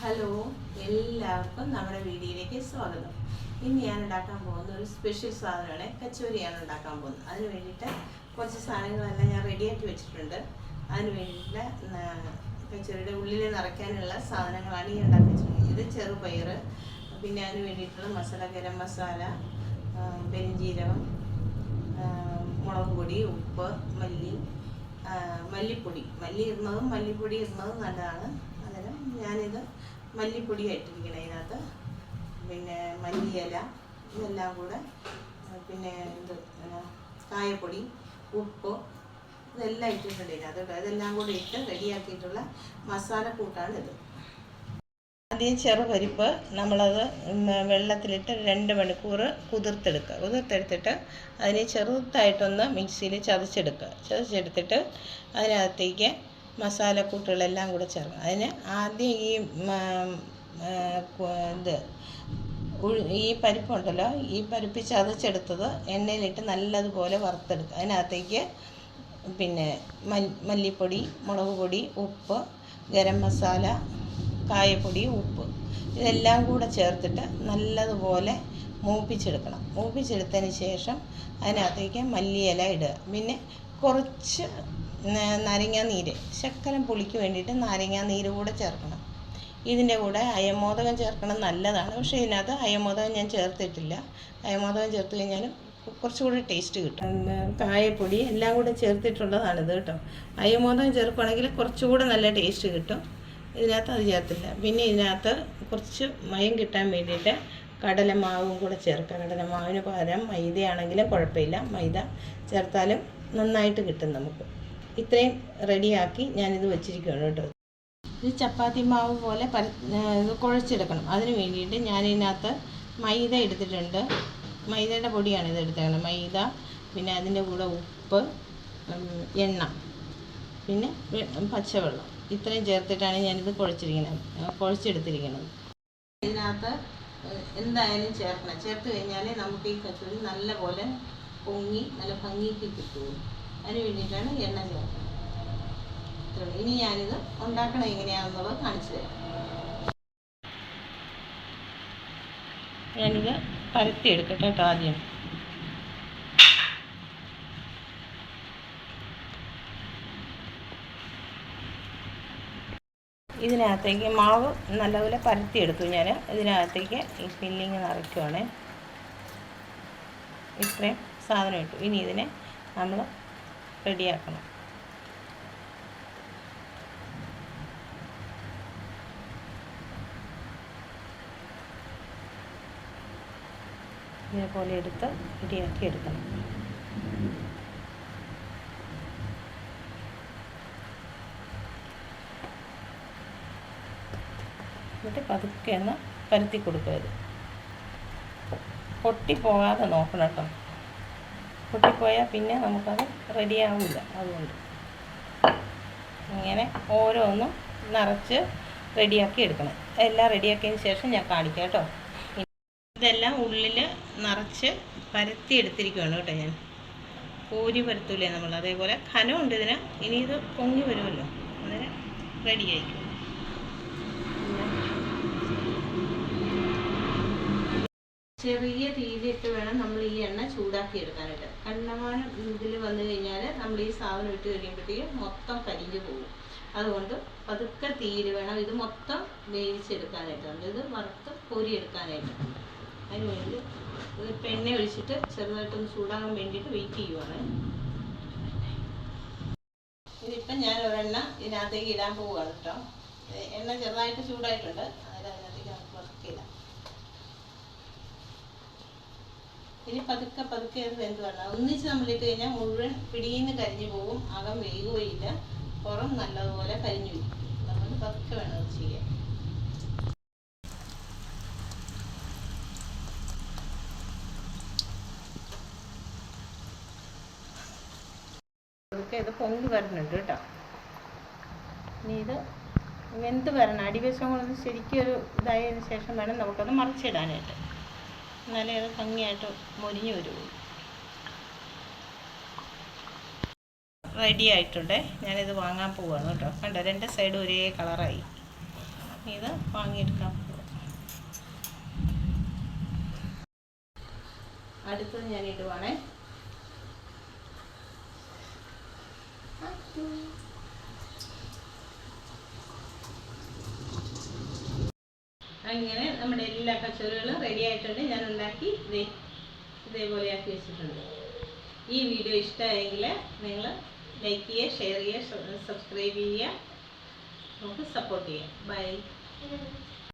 Hello എല്ലാവർക്കും നമ്മുടെ വീഡിയോയിലേക്ക് സ്വാഗതം. ഇന്ന് ഞാൻ ഉണ്ടാക്കാൻ പോകുന്ന ഒരു സ്പെഷ്യൽ സാധനമാണ് കച്ചോരിയാണ് ഉണ്ടാക്കാൻ പോകുന്നത്. അതിന് വേണ്ടിയിട്ട് കുറച്ച് സാധനങ്ങളെല്ലാം ഞാൻ റെഡിയാക്കി വെച്ചിട്ടുണ്ട്. അതിന് വേണ്ടിയിട്ട് കച്ചോരിയുടെ ഉള്ളിൽ നിറയ്ക്കാനുള്ള സാധനങ്ങളാണ് ഈ ഉണ്ടാക്കി വെച്ചിരിക്കുന്നത്. ഇത് ചെറുപയർ പിന്നെ അതിന് വേണ്ടിയിട്ടുള്ള മസാല ഗരം മസാല പെരിഞ്ജീരകം മുളക് പൊടി ഉപ്പ് മല്ലി മല്ലിപ്പൊടി. മല്ലി ഇടുന്നതും മല്ലിപ്പൊടി ഇടുന്നതും നല്ലതാണ്. ഞാനിത് മല്ലിപ്പൊടി ഇട്ടിരിക്കണം ഇതിനകത്ത്. പിന്നെ മല്ലിയില ഇതെല്ലാം കൂടെ പിന്നെ ഇത് കായപ്പൊടി ഉപ്പ് ഇതെല്ലാം ഇട്ടിട്ടുണ്ട് ഇതിനകത്ത് ഇതെല്ലാം കൂടെ ഇട്ട് റെഡിയാക്കിയിട്ടുള്ള മസാല കൂട്ടാണ് ഇത്. ആദ്യം ചെറുപരിപ്പ് നമ്മളത് വെള്ളത്തിലിട്ട് രണ്ട് മണിക്കൂർ കുതിർത്തെടുക്കുക. കുതിർത്തെടുത്തിട്ട് അതിനെ ചെറുതായിട്ടൊന്ന് മിക്സിയിൽ ചതച്ചെടുക്കുക. ചതച്ചെടുത്തിട്ട് അതിനകത്തേക്ക് മസാലക്കൂട്ടുകളെല്ലാം കൂടെ ചേർക്കണം. അതിന് ആദ്യം ഈ ഇത് ഈ പരിപ്പുണ്ടല്ലോ ഈ പരിപ്പ് ചതച്ചെടുത്തത് എണ്ണയിലിട്ട് നല്ലതുപോലെ വറുത്തെടുക്കുക. അതിനകത്തേക്ക് പിന്നെ മല്ലിപ്പൊടി മുളക് പൊടി ഉപ്പ് ഗരം മസാല കായപ്പൊടി ഉപ്പ് ഇതെല്ലാം കൂടെ ചേർത്തിട്ട് നല്ലതുപോലെ മൂപ്പിച്ചെടുക്കണം. മൂപ്പിച്ചെടുത്തതിന് ശേഷം അതിനകത്തേക്ക് മല്ലിയില ഇടുക. പിന്നെ കുറച്ച് നാരങ്ങാ നീര്. ശക്കലം പുളിക്ക് വേണ്ടിയിട്ട് നാരങ്ങാ നീര് കൂടെ ചേർക്കണം. ഇതിന്റെ കൂടെ അയമോദകം ചേർക്കണം നല്ലതാണ്. പക്ഷേ ഇതിനകത്ത് അയമോദകം ഞാൻ ചേർത്തിട്ടില്ല. അയമോദകം ചേർത്ത് കഴിഞ്ഞാൽ കുറച്ചുകൂടി ടേസ്റ്റ് കിട്ടും. കായപ്പൊടി എല്ലാം കൂടെ ചേർത്തിട്ടുള്ളതാണിത് കേട്ടോ. അയമോദകം ചേർക്കുകയാണെങ്കിൽ കുറച്ചുകൂടെ നല്ല ടേസ്റ്റ് കിട്ടും. ഇതിനകത്ത് അത് ചേർത്തില്ല. പിന്നെ ഇതിനകത്ത് കുറച്ച് മയം കിട്ടാൻ വേണ്ടിയിട്ട് കടലമാവും കൂടെ ചേർക്കാം. കടലമാവിന് പകരം മൈദയാണെങ്കിലും കുഴപ്പമില്ല. മൈദ ചേർത്താലും നന്നായിട്ട് കിട്ടും നമുക്ക്. ഇത്രയും റെഡിയാക്കി ഞാനിത് വെച്ചിരിക്കുകയാണ് കേട്ടോ. ഇത് ചപ്പാത്തി മാവ് പോലെ പര ഇത് കുഴച്ചെടുക്കണം. അതിന് വേണ്ടിയിട്ട് ഞാനിതിനകത്ത് മൈദ എടുത്തിട്ടുണ്ട്. മൈദയുടെ പൊടിയാണ് ഇത് എടുത്തേക്കുന്നത് മൈദ പിന്നെ അതിന്റെ കൂടെ ഉപ്പ് എണ്ണ പിന്നെ പച്ചവെള്ളം. ഇത്രയും ചേർത്തിട്ടാണ് ഞാനിത് കുഴച്ചിരിക്കുന്നത്. കുഴച്ചെടുത്തിരിക്കുന്നത്. ഇതിനകത്ത് എന്തായാലും ചേർക്കണം. ചേർത്ത് കഴിഞ്ഞാൽ നമുക്ക് ഈ കച്ചോടി നല്ല പോലെ പൊങ്ങി നല്ല ഭംഗിക്ക് കിട്ടുള്ളൂ. അതിന് വേണ്ടിയിട്ടാണ് എണ്ണ ചേർക്കുന്നത്. ഇനി ഞാനിത് ഉണ്ടാക്കണം എങ്ങനെയാണെന്നുള്ളത് കാണിച്ചു തരാം. ഞാനിത് പരത്തി എടുക്കട്ടെ കേട്ടോ ആദ്യം. ഇതിനകത്തേക്ക് മാവ് നല്ലപോലെ പരത്തി എടുത്തു ഞാൻ ഇതിനകത്തേക്ക് ഈ ഫില്ലിങ് നിറയ്ക്കുവാണ്. ഇത്രയും സാധനം ഇട്ടു. ഇനി ഇതിനെ നമ്മൾ റെഡിയാക്കണം. ഇതേപോലെ എടുത്ത് റെഡിയാക്കി എടുക്കണം. എന്നിട്ട് പതുക്കെ ഒന്ന് പരത്തി കൊടുക്കുക ഇത്. പൊട്ടിപ്പോകാതെ നോക്കണം കേട്ടോ. പൊട്ടിപ്പോയാൽ പിന്നെ നമുക്കത് റെഡിയാവില്ല അതുകൊണ്ട്. ഇങ്ങനെ ഓരോന്നും നിറച്ച് റെഡിയാക്കി എടുക്കണം. എല്ലാം റെഡിയാക്കിയതിന് ശേഷം ഞാൻ കാണിക്കാം കേട്ടോ. ഇതെല്ലാം ഉള്ളിൽ നിറച്ച് പരത്തി എടുത്തിരിക്കുകയാണ് കേട്ടോ ഞാൻ. പൂരി പരത്തൂലേ നമ്മൾ അതേപോലെ ഖനമുണ്ട് ഇതിന്. ഇനി ഇത് പൊങ്ങി വരുമല്ലോ. അന്നേരം റെഡി ചെറിയ തീയിലിട്ട് വേണം നമ്മൾ ഈ എണ്ണ ചൂടാക്കി എടുക്കാനായിട്ട് കണ്ണമാനം ഇതിൽ വന്നു കഴിഞ്ഞാൽ നമ്മൾ ഈ സാധനം ഇട്ട് കഴിയുമ്പോഴത്തേക്കും മൊത്തം കരിഞ്ഞു പോകും. അതുകൊണ്ട് പതുക്കെ തീയിൽ വേണം ഇത് മൊത്തം വേവിച്ചെടുക്കാനായിട്ടുണ്ട് ഇത് വറുത്ത് പൊരിയെടുക്കാനായിട്ട് അതിന് വേണ്ടി ഇതിപ്പോൾ എണ്ണ ഒഴിച്ചിട്ട് ചെറുതായിട്ടൊന്ന് ചൂടാകാൻ വേണ്ടിയിട്ട് വെയിറ്റ് ചെയ്യുവാണ്. ഇതിപ്പം ഞാൻ ഒരെണ്ണ ഇതിനകത്തേക്ക് ഇടാൻ പോവുകയാണ് കേട്ടോ. എണ്ണ ചെറുതായിട്ട് ചൂടായിട്ടുണ്ട്. അതിനകത്തേക്ക് നമുക്ക് വറുക്കില്ല ഇനി പതുക്കെ പതുക്കെ അത് വെന്ത് വരണം. ഒന്നിച്ച് നമ്മളിട്ട് കഴിഞ്ഞാൽ മുഴുവൻ പിടിയിന്ന് കരിഞ്ഞു പോകും. അകം വേകുകയില്ല പുറം നല്ലതുപോലെ കരിഞ്ഞു വരും. അതുകൊണ്ട് പതുക്കെ വേണം അത് ചെയ്യാൻ. ഇത് പൊങ്ങി വരുന്നുണ്ട് കേട്ടോ. ഇനി ഇത് വെന്ത് വരണം. അടിവശം കൊണ്ട് ശരിക്കും ഒരു ഇതായതിനു ശേഷം വേണം നമുക്കത് മറിച്ചിടാനായിട്ട്. എന്നാലേ അത് ഭംഗിയായിട്ട് മൊരിഞ്ഞു വരുള്ളൂ റെഡി ആയിട്ടുണ്ട്. ഞാനിത് വാങ്ങാൻ പോവാണ് കേട്ടോ. കണ്ടോ രണ്ട് സൈഡ് ഒരേ കളറായി. ഇത് വാങ്ങിയെടുക്കാൻ അടുത്തത് ഞാൻ ഇടുവാണേ അങ്ങനെ നമ്മുടെ എല്ലാ കച്ചോറികളും റെഡി ആയിട്ടുണ്ട്. ഞാൻ ഉണ്ടാക്കി ഇതേ ഇതേപോലെ ആക്കി വെച്ചിട്ടുണ്ട്. ഈ വീഡിയോ ഇഷ്ടമായെങ്കിൽ നിങ്ങൾ ലൈക്ക് ചെയ്യുക ഷെയർ ചെയ്യുക സബ്സ്ക്രൈബ് ചെയ്യുക. നമുക്ക് സപ്പോർട്ട് ചെയ്യാം. ബൈ